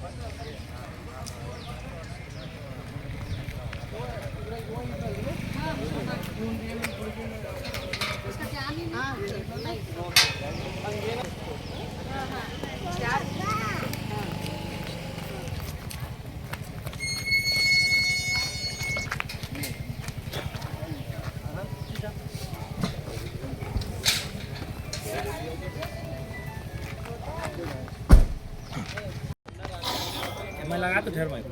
Thank you. आता ठर माहिती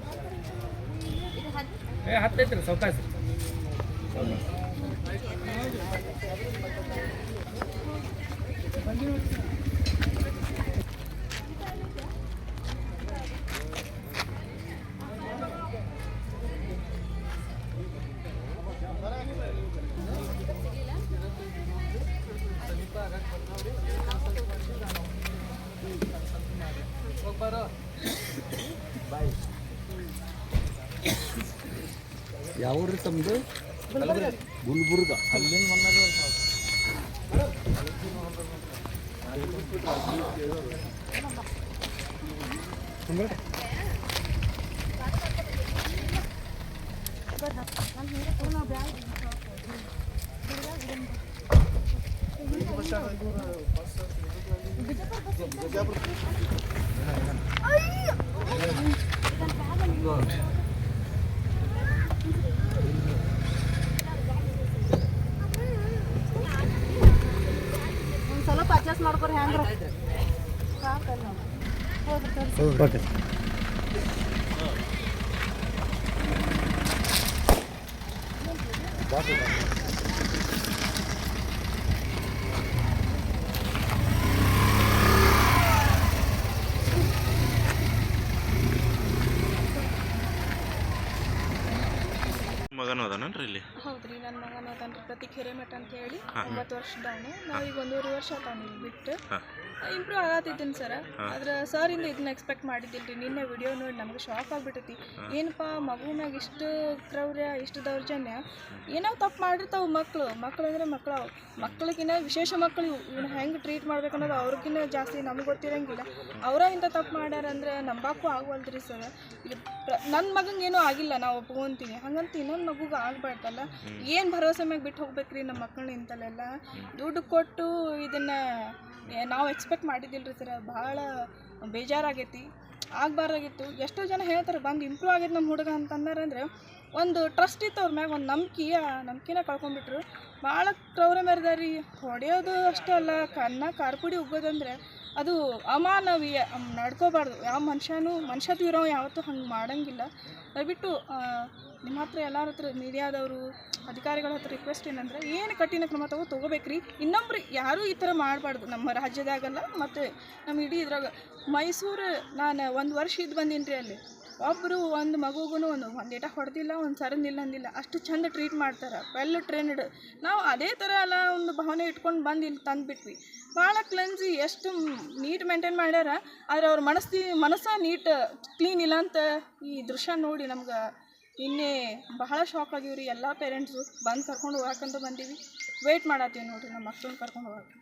हे हात येते सवकाश ಯಾವ್ರಿ ತಮ್ಮದು ಗುಲ್ಬುರ್ಗ ಅಲ್ಲಿಂದ ಬಂದಾಗ ಒಂದು ಸ್ವಲ್ಪ ಅಡ್ಜಸ್ಟ್ ಮಾಡ್ಕೊರಿ ಹ್ಯಾಂಗ್ರ? ಓಕೆ ಅದಾನನ್ರಿ ಇಲ್ಲಿ ಹೌದ್ರಿ ನನ್ನ ಮಗನ ಅದಾನ್ರಿ ಪ್ರತೀಕ್ ಹಿರೇಮಠ ಅಂತ ಹೇಳಿ ಒಂಬತ್ತು ವರ್ಷದವನು ಈಗ ಒಂದೂವರೆ ವರ್ಷ ಅದಾನ ಇಲ್ಲಿ ಬಿಟ್ಟು. ಇಂಪ್ರೂವ್ ಆಗತ್ತಿದ್ದೀನಿ ಸರ್. ಆದ್ರೆ ಸರ್ ಇಂದ ಇದನ್ನ ಎಕ್ಸ್ಪೆಕ್ಟ್ ಮಾಡಿದ್ದಿಲ್ರಿ. ನಿನ್ನೆ ವಿಡಿಯೋ ನೋಡಿ ನಮ್ಗೆ ಶಾಕ್ ಆಗ್ಬಿಟ್ಟೈತಿ ಏನಪ್ಪ ಮಗುವಿನಾಗ ಮ್ಯಾಗ ಇಷ್ಟು ಕ್ರೌರ್ಯ ಇಷ್ಟು ದೌರ್ಜನ್ಯ. ಏನೋ ತಪ್ಪು ಮಾಡಿರ್ತಾವ ಮಕ್ಕಳು ಮಕ್ಕಳು ಅಂದ್ರೆ ಮಕ್ಕಳು ಅವು. ಮಕ್ಕಳಿಗಿನ್ನ ವಿಶೇಷ ಮಕ್ಕಳು ಇವ್ನ ಇವನ್ನ ಹೆಂಗೆ ಟ್ರೀಟ್ ಮಾಡ್ಬೇಕು ಅನ್ನೋದು ಅವ್ರಿಗಿನ್ನ ಜಾಸ್ತಿ ನಮ್ಗೆ ಗೊತ್ತಿರಂಗಿಲ್ಲ. ಅವರ ಇಂಥ ತಪ್ಪು ಮಾಡ್ಯಾರ ಅಂದ್ರೆ ನಂಬಾಕು ಆಗವಲ್ದ್ರಿ ಸರ್. ಇದು ನನ್ನ ಮಗಂಗೆ ಏನೂ ಆಗಿಲ್ಲ ನಾವು ಒಪ್ಕೊಂತೀನಿ. ಹಂಗಂತ ಇನ್ನೊಂದು ಮಗುಗೆ ಆಗ್ಬಾರ್ದಲ್ಲ. ಏನು ಭರವಸೆ ಮ್ಯಾಗ ಬಿಟ್ಟು ಹೋಗ್ಬೇಕ್ರಿ ನಮ್ಮ ಮಕ್ಕಳು ಇಂತಲ್ಲೆಲ್ಲ ದುಡ್ಡು ಕೊಟ್ಟು ಇದನ್ನ ನಾವು ನಾವು ಎಕ್ಸ್ಪೆಕ್ಟ್ ರೀ ಸರ್ ಭಾಳ ಬೇಜಾರಾಗೈತಿ. ಆಗಬಾರ್ದಾಗಿತ್ತು. ಎಷ್ಟೋ ಜನ ಹೇಳ್ತಾರೆ, ಬಂದು ಇಂಪ್ರೂವ್ ಆಗೈತೆ ನಮ್ಮ ಹುಡುಗ ಅಂತಂದಾರಂದ್ರೆ ಒಂದು ಟ್ರಸ್ಟ್ ಇತ್ತು ಅವ್ರ ಮ್ಯಾಗ, ಒಂದು ನಂಬಿಕೆ, ಆ ನಂಬಿಕೆನ ಕಳ್ಕೊಂಡ್ಬಿಟ್ರು. ಭಾಳ ಕ್ರೌರ್ಯ ಮೆರೆದಾರಿ ಹೊಡೆಯೋದು ಅಷ್ಟೇ ಅಲ್ಲ, ಕನ್ನ ಕಾರ್ಪುಡಿ ಉಗ್ಗೋದಂದ್ರೆ ಅದು ಅಮಾನವೀಯ ಅಮ್, ನಡ್ಕೋಬಾರ್ದು. ಯಾವ ಮನುಷ್ಯನೂ ಮನುಷ್ಯತ್ವ ಇರೋ ಯಾವತ್ತೂ ಹಂಗೆ ಮಾಡೋಂಗಿಲ್ಲ. ದಯವಿಟ್ಟು ನಿಮ್ಮ ಹತ್ರ ಎಲ್ಲರ ಹತ್ರ, ಮೀಡಿಯಾದವರು, ಅಧಿಕಾರಿಗಳ ಹತ್ರ ರಿಕ್ವೆಸ್ಟ್ ಏನಂದ್ರೆ, ಏನು ಕಠಿಣ ಕ್ರಮ ತಗೋ, ತೊಗೋಬೇಕ್ರಿ. ಇನ್ನೊಬ್ರು ಯಾರೂ ಈ ಥರ ಮಾಡಬಾರ್ದು. ನಮ್ಮ ರಾಜ್ಯದಾಗಲ್ಲ, ಮತ್ತು ನಮ್ಮ ಇಡೀ ಇದ್ರಾಗ. ಮೈಸೂರು ನಾನು ಒಂದು ವರ್ಷ ಇದ್ದು ಬಂದೀನಿ ರೀ ಅಲ್ಲಿ. ಒಬ್ಬರು ಒಂದು ಮಗುಗೂ ಒಂದು ಒಂದು ಏಟ ಹೊಡೆದಿಲ್ಲ, ಒಂದು ಸರನಿಲ್ಲ ಅಂದಿಲ್ಲ ಅಷ್ಟು ಚಂದ ಟ್ರೀಟ್ ಮಾಡ್ತಾರೆ. ವೆಲ್ ಟ್ರೈನ್ಡ್ ನಾವು ಅದೇ ಥರ ಎಲ್ಲ ಒಂದು ಭಾವನೆ ಇಟ್ಕೊಂಡು ಬಂದು ಇಲ್ಲಿ ತಂದುಬಿಟ್ವಿ. ಭಾಳ ಕ್ಲೆನ್ಸಿ ಎಷ್ಟು ನೀಟ್ ಮೇಂಟೈನ್ ಮಾಡ್ಯಾರ, ಆದ್ರೆ ಅವ್ರ ಮನಸ್ಸಿ, ಮನಸ್ಸ ನೀಟ್ ಕ್ಲೀನ್ ಇಲ್ಲ ಅಂತ ಈ ದೃಶ್ಯ ನೋಡಿ ನಮ್ಗೆ ಇನ್ನೇ ಬಹಳ ಶಾಕ್ ಆಗಿವ್ರಿ. ಎಲ್ಲ ಪೇರೆಂಟ್ಸು ಬಂದು ಕರ್ಕೊಂಡು ಹೋಗಕ್ಕಂತ ಬಂದೀವಿ. ವೆಯ್ಟ್ ಮಾಡತ್ತೀವಿ ನೋಡಿರಿ, ನಮ್ಮ ಮಕ್ಕಳನ್ನ ಕರ್ಕೊಂಡು ಹೋಗಕ್ಕೆ